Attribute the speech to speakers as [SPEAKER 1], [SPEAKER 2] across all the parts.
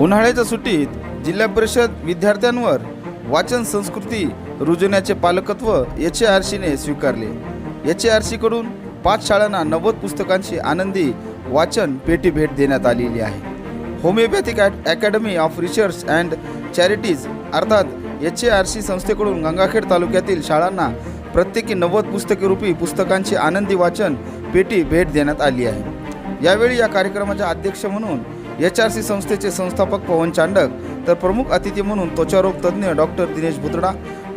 [SPEAKER 1] उन्हाळ्याच्या सुट्टीत जिल्हा परिषद विद्यार्थ्यांवर वाचन संस्कृती रुजवण्याचे पालकत्व एच ए आर सीने स्वीकारले. एच ए आर सीकडून पाच शाळांना नव्वद पुस्तकांची आनंदी वाचन पेटी भेट देण्यात आलेली आहे. Homeopathic academy of research and charities अर्थात एच ए आर सी संस्थेकडून गंगाखेड तालुक्यातील शाळांना प्रत्येकी नव्वद पुस्तके रूपी पुस्तकांची आनंदी वाचन पेटी भेट देण्यात आली आहे. यावेळी या कार्यक्रमाच्या अध्यक्ष म्हणून एच आर सी संस्थेचे संस्थापक पवन चांडक तर प्रमुख अतिथी म्हणून त्वचारोग तज्ज्ञ डॉक्टर दिनेश भुतडा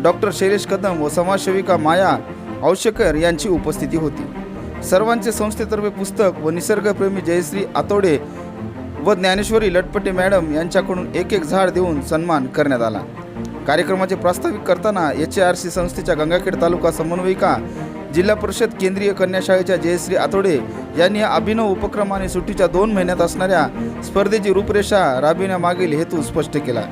[SPEAKER 1] डॉक्टर शैलेश कदम व समाजसेविका माया औशकर यांची उपस्थिती होती. सर्वांचे संस्थेतर्फे पुस्तक व निसर्गप्रेमी जयश्री आतोडे व ज्ञानेश्वरी लटपटे मॅडम यांच्याकडून एक एक झाड देऊन सन्मान करण्यात आला. कार्यक्रमाचे प्रास्ताविक करताना एच आर सी संस्थेच्या गंगाखेड तालुका समन्वयिका जिल्हा परिषद केंद्रीय कन्या शाळेच्या जयश्री आतोडे यांनी या अभिनव उपक्रमाने सुट्टीच्या दोन महिन्यात असणाऱ्या स्पर्धेची रूपरेषा राबविण्यामागील हेतू स्पष्ट केला.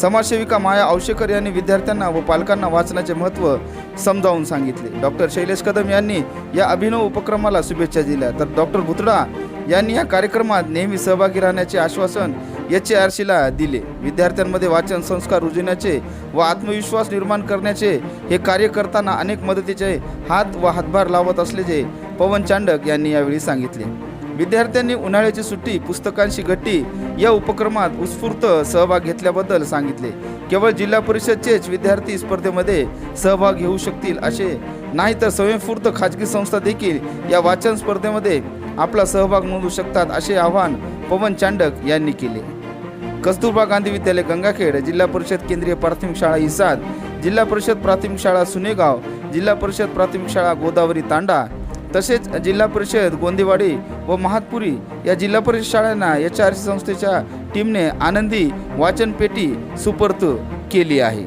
[SPEAKER 1] समाजसेविका माया औशेकर यांनी विद्यार्थ्यांना व पालकांना वाचनाचे महत्त्व समजावून सांगितले. डॉक्टर शैलेश कदम यांनी या अभिनव उपक्रमाला शुभेच्छा दिल्या. तर डॉक्टर भुतडा यांनी या कार्यक्रमात नेहमी सहभागी राहण्याचे आश्वासन एच ए आर सीला दिले. विद्यार्थ्यांमध्ये वाचन संस्कार रुजण्याचे व आत्मविश्वास निर्माण करण्याचे हे कार्य करताना अनेक मदतीचे हात व हातभार लावत असल्याचे पवन चांडक यांनी यावेळी सांगितले. विद्यार्थ्यांनी उन्हाळ्याची सुट्टी पुस्तकांशी गट्टी या उपक्रमात उत्स्फूर्त सहभाग घेतल्याबद्दल सांगितले. केवळ जिल्हा परिषदचेच विद्यार्थी स्पर्धेमध्ये सहभाग घेऊ शकतील असे नाही तर स्वयंस्फूर्त खाजगी संस्था देखील या वाचन स्पर्धेमध्ये आपला सहभाग नोंदवू शकतात असे आव्हान पवन चांडक यांनी केले. कस्तुरबा गांधी विद्यालय गंगाखेड जिल्हा परिषद केंद्रीय प्राथमिक शाळा इसाद जिल्हा परिषद प्राथमिक शाळा सुनेगाव जिल्हा परिषद प्राथमिक शाळा गोदावरी तांडा तसेच जिल्हा परिषद गोंदेवाडी व महातपुरी या जिल्हा परिषद शाळांना एच आर सी संस्थेच्या टीमने आनंदी वाचनपेटी सुपर्त केली आहे.